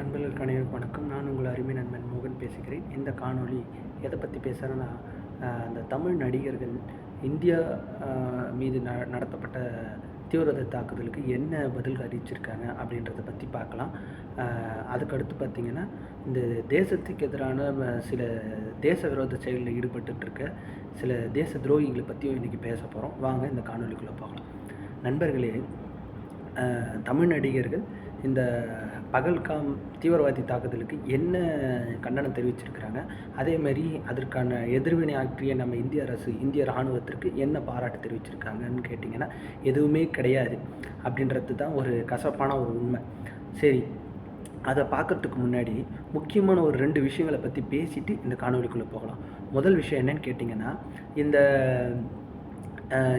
நண்பர்களுக்கு அனைவருக்கும் வணக்கம். நான் உங்கள் அருமை நண்பன் மோகன் பேசுகிறேன். இந்த காணொளி எதை பற்றி பேசுகிறேன்னா அந்த தமிழ் நடிகர்கள் இந்தியா மீது ந நடத்தப்பட்ட தீவிரவாத தாக்குதலுக்கு என்ன பதில் அறிவிச்சிருக்காங்க அப்படின்றத பற்றி பார்க்கலாம். அதுக்கடுத்து பார்த்திங்கன்னா இந்த தேசத்துக்கு எதிரான சில தேச விரோத செயலில் ஈடுபட்டுருக்க சில தேச துரோகிகளை பற்றியும் இன்றைக்கி பேச போகிறோம் வாங்க இந்த காணொலிக்குள்ளே போகலாம். நண்பர்களே தமிழ் நடிகர்கள் இந்த பகல்காம் தீவிரவாதி தாக்குதலுக்கு என்ன கண்டனம் தெரிவிச்சிருக்கிறாங்க? அதேமாதிரி அதற்கான எதிர்வினை ஆற்றிய நம்ம இந்திய அரசு இந்திய இராணுவத்திற்கு என்ன பாராட்டு தெரிவிச்சிருக்காங்கன்னு கேட்டிங்கன்னா எதுவுமே கிடையாது அப்படின்றது தான் ஒரு கசப்பான ஒரு உண்மை. சரி அதை பார்க்கறதுக்கு முன்னாடி முக்கியமான ஒரு ரெண்டு விஷயங்களை பற்றி பேசிட்டு இந்த காணொலிக்குள்ளே போகலாம். முதல் விஷயம் என்னன்னு கேட்டிங்கன்னா இந்த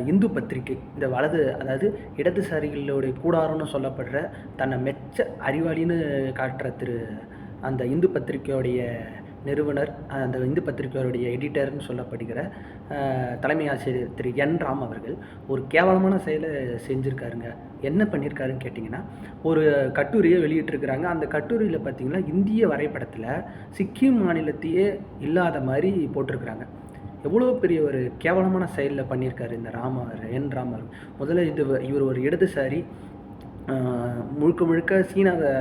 இந்து பத்திரிகை இந்த வலது அதாவது இடதுசாரிகளுடைய கூடாரம்னு சொல்லப்படுற தன்னை மெச்ச அறிவாளின்னு காட்டுற திரு அந்த இந்து பத்திரிகையோடைய நிறுவனர் அந்த இந்து பத்திரிகையோடைய எடிட்டர்னு சொல்லப்படுகிற தலைமை ஆசிரியர் திரு என் ராம் அவர்கள் ஒரு கேவலமான செயலை செஞ்சுருக்காருங்க. என்ன பண்ணியிருக்காருன்னு கேட்டிங்கன்னா ஒரு கட்டுரையை வெளியிட்டிருக்கிறாங்க. அந்த கட்டுரையில் பார்த்தீங்கன்னா இந்திய வரைபடத்தில் சிக்கிம் மாநிலத்தையே இல்லாத மாதிரி போட்டிருக்கிறாங்க. எவ்வளோ பெரிய ஒரு கேவலமான செயலில் பண்ணியிருக்காரு இந்த ராமர் என் ராமர். முதல்ல இது இவர் ஒரு இடதுசாரி முழுக்க முழுக்க சீனாவை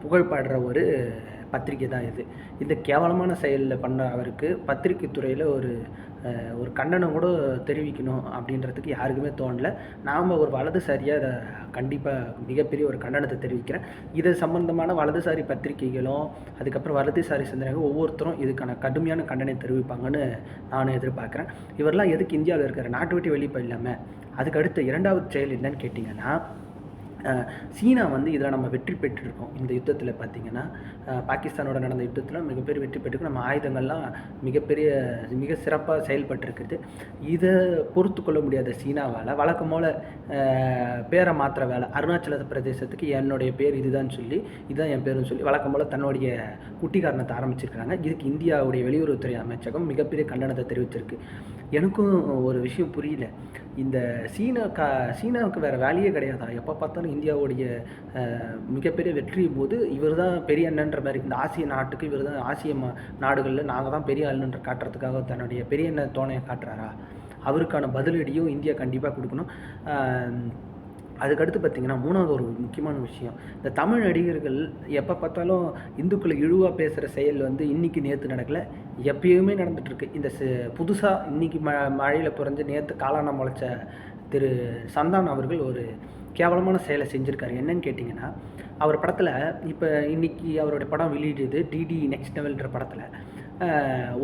புகழ் பாடுற ஒரு பத்திரிக்கை தான் இது. இந்த கேவலமான செயலில் பண்ண அவருக்கு பத்திரிக்கை துறையில் ஒரு ஒரு கண்டனம் கூட தெரிவிக்கணும் அப்படின்றதுக்கு யாருக்குமே தோணலை. நாம் ஒரு வலதுசாரியாக அதை கண்டிப்பாக மிகப்பெரிய ஒரு கண்டனத்தை தெரிவிக்கிறேன். இது சம்பந்தமான வலதுசாரி பத்திரிகைகளும் அதுக்கப்புறம் வலதுசாரி சிந்தனைகள் ஒவ்வொருத்தரும் இதுக்கான கடுமையான கண்டனை தெரிவிப்பாங்கன்னு நான் எதிர்பார்க்குறேன். இவரெல்லாம் எதுக்கு இந்தியாவில் இருக்கிற நாட்டு விட்டு வெளியே போயிடலாமே. அதுக்கு அடுத்த இரண்டாவது செயல் என்னன்னு கேட்டிங்கன்னா சீனா வந்து இதில் நம்ம வெற்றி பெற்றிருக்கோம். இந்த யுத்தத்தில் பார்த்தீங்கன்னா பாகிஸ்தானோட நடந்த யுத்தத்தில் மிகப்பெரிய வெற்றி பெற்றிருக்கோம் நம்ம ஆயுதங்கள்லாம் மிகப்பெரிய மிக சிறப்பாக செயல்பட்டிருக்குது. இதை பொறுத்து கொள்ள முடியாத சீனாவால் வழக்கம் போல் பேரை மாத்திர வேலை அருணாச்சல பிரதேசத்துக்கு என்னுடைய பேர் இதுதான் சொல்லி இதுதான் என் பேருன்னு சொல்லி வழக்கம் போல் தன்னுடைய குட்டிக்காரணத்தை ஆரம்பிச்சிருக்கிறாங்க ஆரம்பிச்சிருக்காங்க. இதுக்கு இந்தியாவுடைய வெளியுறவுத்துறை அமைச்சகம் மிகப்பெரிய கண்டனத்தை தெரிவிச்சிருக்கு எனக்கும் ஒரு விஷயம் புரியல. இந்த சீனா கா சீனாவுக்கு வேறு வேலையே கிடையாதா? எப்போ பார்த்தாலும் இந்தியாவுடைய மிகப்பெரிய வெற்றி போது இவர் தான் பெரிய அண்ணன்ற மாதிரி இந்த ஆசிய நாட்டுக்கு இவர் தான் ஆசிய நாடுகளில் நாங்கள் தான் பெரிய அண்ணன்ற காட்டுறதுக்காக தன்னுடைய பெரிய அண்ணன் தோணையை காட்டுறாரா? அவருக்கான பதிலடியும் இந்தியா கண்டிப்பாக கொடுக்கணும். அதுக்கடுத்து பார்த்திங்கன்னா மூணாவது ஒரு முக்கியமான விஷயம். இந்த தமிழ் நடிகர்கள் எப்போ பார்த்தாலும் இந்துக்களை இழிவாக பேசுகிற செயல் வந்து இன்றைக்கி நேற்று நடக்கல. எப்பயுமே நடந்துகிட்ருக்கு இந்த புதுசாக இன்றைக்கி ம மழையில் பிறந்து நேற்று காளான முளைச்ச திரு சந்தான் அவர்கள் ஒரு கேவலமான செயலை செஞ்சுருக்காரு. என்னன்னு கேட்டிங்கன்னா அவர் படத்தில் இப்போ இன்றைக்கி அவருடைய படம் வெளியிடுது டிடி நெக்ஸ்ட் லெவல்ன்ற படத்தில்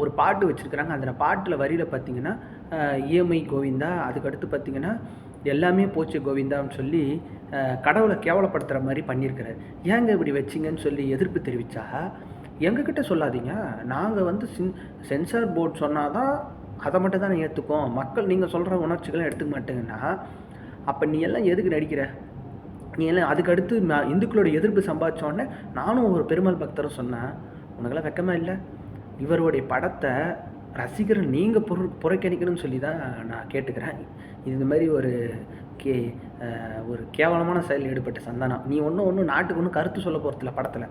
ஒரு பாட்டு வச்சுருக்குறாங்க. அந்த பாட்டில் வரியில் பார்த்தீங்கன்னா இஎம்ஐ கோவிந்தா அதுக்கடுத்து பார்த்தீங்கன்னா எல்லாமே போச்சு கோவிந்தான்னு சொல்லி கடவுளை கேவலப்படுத்துகிற மாதிரி பண்ணியிருக்கிறார். ஏங்க இப்படி வச்சிங்கன்னு சொல்லி எதிர்ப்பு தெரிவித்தா எங்ககிட்ட சொல்லாதீங்க. நாங்கள் வந்து சின் சென்சார் போர்டு சொன்னால் தான் அதை மட்டும் தான் ஏற்றுக்கோம் மக்கள் நீங்கள் சொல்கிற உணர்ச்சிகளை எடுத்துக்க மாட்டேங்கன்னா அப்போ நீ எல்லாம் எதுக்கு நடிக்கிற? நீ எல்லாம் அதுக்கடுத்து நான் இந்துக்களோட எதிர்ப்பு சம்பாதிச்சோடனே நானும் ஒரு பெருமாள் பக்தரும் சொன்னேன் உனக்கெல்லாம் வெக்கமா இல்லை? இவருடைய படத்தை ரசிகர் நீங்கள் பொரு புறக்கணிக்கணும்னு சொல்லி தான் நான் கேட்டுக்கிறேன். இது இந்த மாதிரி ஒரு கே ஒரு கேவலமான செயலில் ஈடுபட்ட சந்தானம். நீ ஒன்றும் ஒன்றும் நாட்டுக்கு ஒன்றும் கருத்து சொல்ல போகிறதில்ல படத்தில்.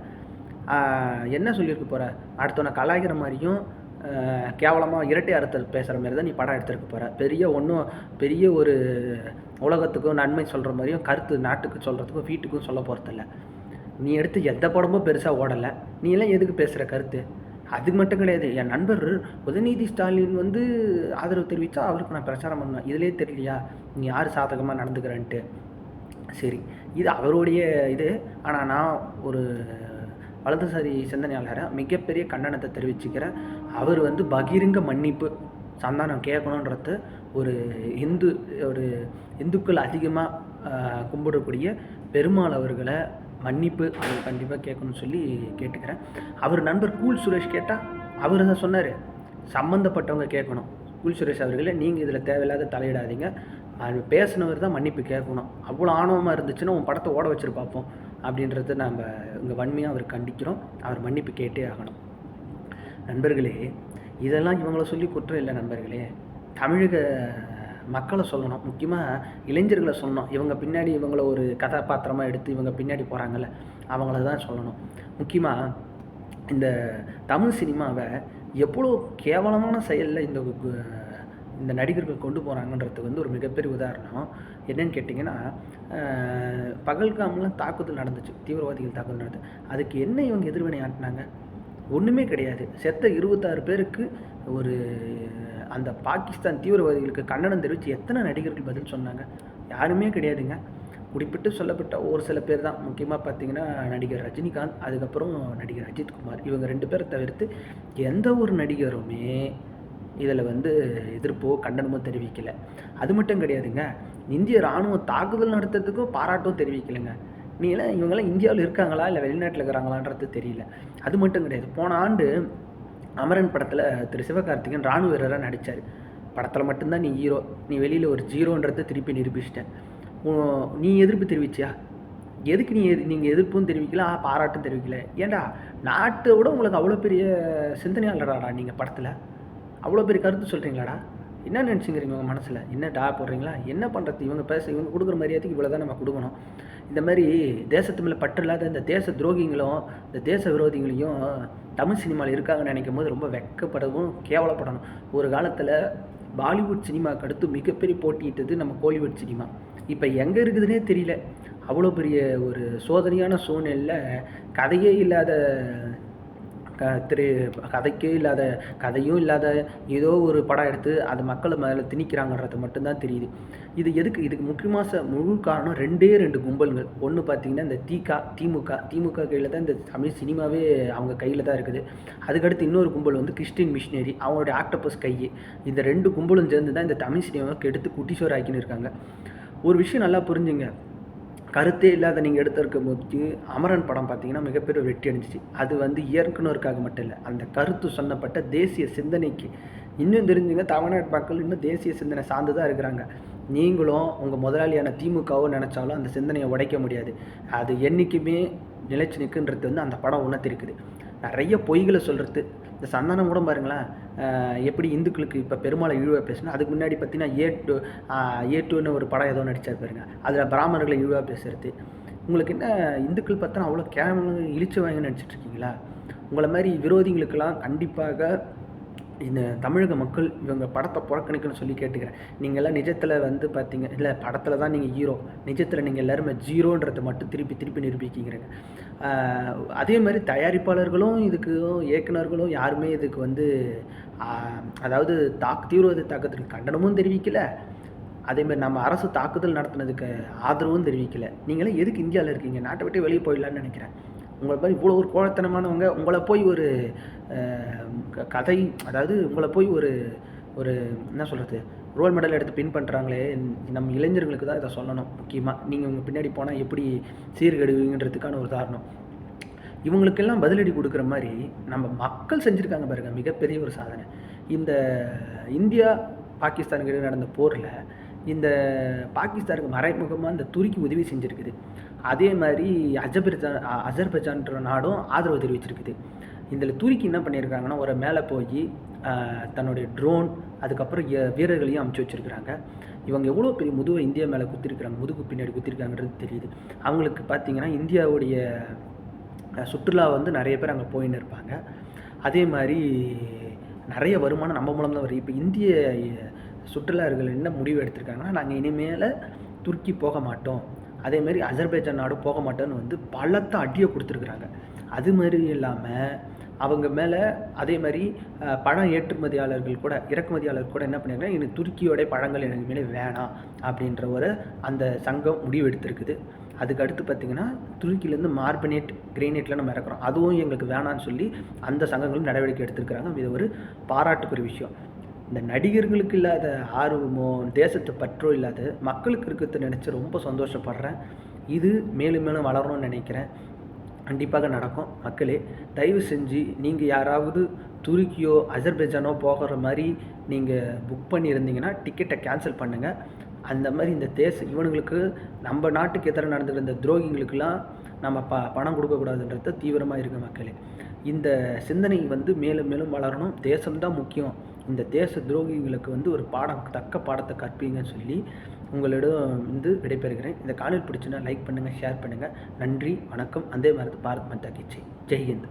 என்ன சொல்லியிருக்க போகிற அடுத்தவனை கலாய்க்கிற மாதிரியும் கேவலமாக இரட்டை அறுத்தல் பேசுகிற மாதிரி தான் நீ படம் எடுத்திருக்க போகிற பெரிய ஒன்றும் பெரிய ஒரு உலகத்துக்கும் நன்மை சொல்கிற மாதிரியும் கருத்து நாட்டுக்கு சொல்கிறதுக்கும் வீட்டுக்கும் சொல்ல போகிறதில்ல நீ எடுத்து எந்த படமும் பெருசாக ஓடலை. நீ எல்லாம் எதுக்கு பேசுகிற கருத்து? அது மட்டும் கிடையாது. என் நண்பர் உதயநிதி ஸ்டாலின் வந்து ஆதரவு தெரிவித்தா அவருக்கு நான் பிரச்சாரம் பண்ணுவேன். இதிலே தெரியலையா? நீ யார் சாதகமாக நடந்துக்கிறேன்ட்டு. சரி. இது அவருடைய இது. ஆனால் நான் ஒரு வலதுசாரி சிந்தனையாளரை மிகப்பெரிய கண்டனத்தை தெரிவிச்சுக்கிறேன் அவர் வந்து பகிரங்க மன்னிப்பு சந்தானம் கேட்கணுன்றது ஒரு இந்து ஒரு இந்துக்கள் அதிகமாக கும்பிடக்கூடிய பெருமாள் அவர்களை மன்னிப்பு அவர் கண்டிப்பாக கேட்கணும்னு சொல்லி கேட்டுக்கிறேன். அவர் நண்பர் கூல் சுரேஷ் கேட்டால் அவர் தான் சொன்னார் சம்மந்தப்பட்டவங்க கேட்கணும். கூல் சுரேஷ் அவர்களே நீங்கள் இதில் தேவையில்லாத தலையிடாதீங்க. அது பேசினவர் தான் மன்னிப்பு கேட்கணும். அவ்வளோ ஆணவமாக இருந்துச்சுன்னா உன் படத்தை ஓட வச்சிரு பார்ப்போம் அப்படின்றத நம்ம இங்கே வன்மையாக அவர் கண்டிக்கிறோம். அவர் மன்னிப்பு கேட்டே ஆகணும். நண்பர்களே இதெல்லாம் இவங்கள சொல்லி குற்றம் இல்லை நண்பர்களே. தமிழக மக்களை சொல்லணும் முக்கியமாக இளைஞர்களை சொல்லணும். இவங்க பின்னாடி இவங்கள ஒரு கதாபாத்திரமாக எடுத்து இவங்க பின்னாடி போகிறாங்கல்ல அவங்கள தான் சொல்லணும். முக்கியமாக இந்த தமிழ் சினிமாவை எவ்வளோ கேவலமான செயலில் இந்த கு- இந்த நடிகர்கள் கொண்டு போகிறாங்கன்றதுக்கு வந்து ஒரு மிகப்பெரிய உதாரணம். என்னன்னு கேட்டிங்கன்னா அஹ், பகல்காம்லாம் தாக்குதல் நடந்துச்சு தீவிரவாதிகள் தாக்குதல் நடந்து. அதுக்கு என்ன இவங்க எதிர்வினை ஆட்டினாங்க? ஒன்றுமே கிடையாது. செத்த இருபத்தாறு பேருக்கு ஒரு அந்த பாகிஸ்தான் தீவிரவாதிகளுக்கு கண்டனம் தெரிவித்து எத்தனை நடிகர்கள் பதில் சொன்னாங்க? யாருமே கிடையாதுங்க. குறிப்பிட்டு சொல்லப்பட்ட ஒரு சில பேர் தான். முக்கியமாக பார்த்தீங்கன்னா நடிகர் ரஜினிகாந்த் அதுக்கப்புறம் நடிகர் அஜித்குமார் இவங்க ரெண்டு பேரை தவிர்த்து எந்த ஒரு நடிகருமே இதில் வந்து எதிர்ப்போ கண்டனமோ தெரிவிக்கலை. அது மட்டும் கிடையாதுங்க. இந்திய இராணுவம் தாக்குதல் நடத்துறதுக்கும் பாராட்டும் தெரிவிக்கலைங்க. நீங்களாம் இவங்கெல்லாம் இந்தியாவில் இருக்காங்களா? இல்லை வெளிநாட்டில் இருக்கிறாங்களான்றது தெரியல. அது மட்டும் கிடையாது. போன ஆண்டு அமரன் படத்தில் திரு சிவகார்த்திகேயன் ராணுவ வீரராக நடித்தார் படத்தில் மட்டும்தான் நீ ஹீரோ நீ வெளியில் ஒரு ஜீரோன்றதை திருப்பி நிரூபிச்சிட்டேன். நீ எதிர்ப்பு தெரிவிச்சியா? எதுக்கு நீ எது நீங்கள் எதிர்ப்பும் தெரிவிக்கல பாராட்டும் தெரிவிக்கல? ஏன்டா நாட்டை விட உங்களுக்கு அவ்வளோ பெரிய சிந்தனையாளராடா நீங்கள் படத்தில்? அவ்வளோ பெரிய கருத்து சொல்கிறீங்களாடா என்ன நினச்சிங்கிறீங்க உங்கள் மனசில்? என்ன டா போடுறீங்களா? என்ன பண்ணுறது இவங்க பேச இவங்க கொடுக்குற மரியாதைக்கு இவ்வளோ தான் நம்ம கொடுக்கணும். இந்த மாதிரி தேசத்து மேலே பற்று இல்லாத இந்த தேச துரோகிங்களும் இந்த தேச விரோதிகளையும் தமிழ் சினிமாவில் இருக்காங்கன்னு நினைக்கும் போது ரொம்ப வெக்கப்படவும் கேவலப்படணும். ஒரு காலத்தில் பாலிவுட் சினிமாவுக்கு அடுத்து மிகப்பெரிய போட்டியிட்டது நம்ம கோலிவுட் சினிமா. இப்போ எங்கே இருக்குதுன்னே தெரியல. அவ்வளோ பெரிய ஒரு சோதனையான சூழ்நிலையில் கதையே இல்லாத திரு கதைக்கே இல்லாத கதையும் இல்லாத ஏதோ ஒரு படம் எடுத்து அது மக்களை மேலே திணிக்கிறாங்கன்றது மட்டும்தான் தெரியுது. இது எதுக்கு? இதுக்கு முக்கியமாக முழு காரணம் ரெண்டே ரெண்டு கும்பல்கள். ஒன்று பார்த்தீங்கன்னா இந்த தீகா திமுக திமுக கையில் தான் இந்த தமிழ் சினிமாவே அவங்க கையில் தான் இருக்குது. அதுக்கடுத்து இன்னொரு கும்பல் வந்து கிறிஸ்டின் மிஷினரி அவங்களுடைய ஆக்டபஸ் கை. இந்த ரெண்டு கும்பலும் சேர்ந்து தான் இந்த தமிழ் சினிமாவுக்கு எடுத்து குட்டிச்சோர் ஆக்கின்னு இருக்காங்க. ஒரு விஷயம் நல்லா புரிஞ்சுங்க. கருத்தே இல்லாத நீங்கள் எடுத்திருக்கும் போது அமரன் படம் பார்த்தீங்கன்னா மிகப்பெரிய வெற்றி அடைஞ்சிச்சு. அது வந்து இயக்குனருக்காக மட்டும் இல்லை அந்த கருத்து சொன்னப்பட்ட தேசிய சிந்தனைக்கு. இன்னும் தெரிஞ்சுங்க தமிழ்நாட்டு மக்கள் இன்னும் தேசிய சிந்தனை சார்ந்து தான் இருக்கிறாங்க. நீங்களும் உங்கள் முதலாளியான திமுகவோ நினச்சாலும் அந்த சிந்தனையை உடைக்க முடியாது. அது என்றைக்குமே நிலைச்சு நிற்குன்றது வந்து அந்த படம் உணர்த்திருக்குது. நிறைய பொய்களை சொல்கிறது இந்த சந்தானம் கூட பாருங்களேன் எப்படி இந்துக்களுக்கு இப்போ பெருமாளை இழிவாக பேசுனா அதுக்கு முன்னாடி பார்த்தீங்கன்னா ஏ டூ ஏ டூன்னு ஒரு படம் ஏதோ நடித்தார் பாருங்க. அதில் பிராமணர்களை இழிவாக பேசுறது. உங்களுக்கு என்ன இந்துக்கள் பார்த்தா அவ்வளோ கேவலம் இழிச்சு வாங்கி நினச்சிட்டு இருக்கீங்களா? உங்களை மாதிரி விரோதிகளுக்கெல்லாம் கண்டிப்பாக இந்த தமிழக மக்கள் இவங்க படத்தை புறக்கணிக்கணும்னு சொல்லி கேட்டுக்கிறேன். நீங்கள்லாம் நிஜத்தில் வந்து பார்த்தீங்க இல்லை படத்தில் தான் நீங்கள் ஹீரோ நிஜத்தில் நீங்கள் எல்லாருமே ஜீரோன்றதை மட்டும் திருப்பி திருப்பி நிரூபிக்கிறீங்க. அதே மாதிரி தயாரிப்பாளர்களும் இதுக்கு இயக்குனர்களும் யாருமே இதுக்கு வந்து அதாவது தாக் தீவிரவாத தாக்கத்துக்கு கண்டனமும் தெரிவிக்கல. அதேமாதிரி நம்ம அரசு தாக்குதல் நடத்தினதுக்கு ஆதரவும் தெரிவிக்கல. நீங்களே எதுக்கு இந்தியாவில் இருக்கீங்க? நாட்டை விட்டு வெளியே போயிடலான்னு நினைக்கிறேன். உங்களை மாதிரி இவ்வளோ ஒரு கோழத்தனமானவங்க உங்களை போய் ஒரு க- கதை அதாவது உங்களை போய் ஒரு ஒரு என்ன சொல்கிறது ரோல் மாடல் எடுத்து பின் பண்ணுறாங்களே நம்ம இளைஞர்களுக்கு தான் இதை சொல்லணும் முக்கியமாக நீங்கள் உங்கள் பின்னாடி போனால் எப்படி சீர்கெடுவீங்கன்றதுக்கான ஒரு உதாரணம் இவங்களுக்கெல்லாம் பதிலடி கொடுக்குற மாதிரி நம்ம மக்கள் செஞ்சுருக்காங்க பாருங்க மிகப்பெரிய ஒரு சாதனை. இந்த இந்தியா பாகிஸ்தானுக்கு நடந்த போரில் இந்த பாகிஸ்தானுக்கு மறைமுகமாக இந்த துருக்கி உதவி செஞ்சுருக்குது. அதே மாதிரி அஜர்பைஜான் அ- அஜர்பைஜான்ற நாடும் ஆதரவு தெரிவிச்சிருக்குது இதில் துருக்கி என்ன பண்ணியிருக்காங்கன்னா ஒரு மேலே போய் தன்னுடைய ட்ரோன் அதுக்கப்புறம் வீரர்களையும் அமுச்சு வச்சுருக்குறாங்க. இவங்க எவ்வளோ பெரிய முதுவை இந்தியா மேலே குத்திருக்கிறாங்க முதுகு பின்னாடி குத்திருக்காங்கன்றது தெரியுது. அவங்களுக்கு பார்த்திங்கன்னா இந்தியாவுடைய சுற்றுலா வந்து நிறைய பேர் அங்கே போயின்னு இருப்பாங்க. அதே மாதிரி நிறைய வருமானம் நம்ம மூலம் தான் வரும் இப்போ இந்திய அஹ், சுற்றுலார்கள் என்ன முடிவு எடுத்திருக்காங்கன்னா நாங்கள் இனிமேல் துருக்கி போக மாட்டோம். அதேமாரி மாதிரி அஜர்பைஜான் நாடு போக மாட்டேன்னு வந்து பலத்த அடியை கொடுத்துருக்குறாங்க. அது மாதிரி இல்லாமல் அவங்க மேலே அதே மாதிரி பழம் ஏற்றுமதியாளர்கள் கூட இறக்குமதியாளர் கூட என்ன பண்ணியிருக்காங்க எனக்கு துருக்கியோடைய பழங்கள் எனக்கு மேலே வேணாம் அப்படின்ற ஒரு அந்த சங்கம் முடிவு எடுத்திருக்குது அதுக்கு அடுத்து பார்த்திங்கன்னா துருக்கியிலேருந்து மார்பனேட் கிரேனேட்டில் நம்ம இறக்குறோம். அதுவும் எங்களுக்கு வேணான்னு சொல்லி அந்த சங்கங்களும் நடவடிக்கை எடுத்திருக்கிறாங்க. இது ஒரு பாராட்டுக்குரிய விஷயம். இந்த நடிகர்களுக்கு இல்லாத ஆர்வமோ தேசத்து பற்றோ இல்லாத மக்களுக்கு இருக்கிறத நினச்சி ரொம்ப சந்தோஷப்படுறேன். இது மேலும் மேலும் வளரணும்னு நினைக்கிறேன். கண்டிப்பாக நடக்கும். மக்களே தயவு செஞ்சு நீங்கள் யாராவது துருக்கியோ அஜர்பைஜானோ போகிற மாதிரி நீங்கள் புக் பண்ணியிருந்தீங்கன்னா டிக்கெட்டை கேன்சல் பண்ணுங்கள் அந்த மாதிரி இந்த தேச இவனுங்களுக்கு நம்ம நாட்டுக்கு எதிராக நடந்துக்கிற இந்த துரோகிங்களுக்கெல்லாம் நம்ம ப பணம் கொடுக்கக்கூடாதுன்றத தீவிரமாக இருக்க மக்களே. இந்த சிந்தனை வந்து மேலும் மேலும் வளரணும். தேசம்தான் முக்கியம். இந்த தேச துரோகிகளுக்கு வந்து ஒரு பாடம் தக்க பாடத்தை கற்பீங்கன்னு சொல்லி உங்களிடம் வந்து விடைபெறுகிறேன். இந்த காணொலி பிடிச்சுன்னா லைக் பண்ணுங்கள் ஷேர் பண்ணுங்கள் நன்றி வணக்கம். அதே மாதிரி பாரத் மாதா கி ஜெய். ஜெய் ஹிந்த்.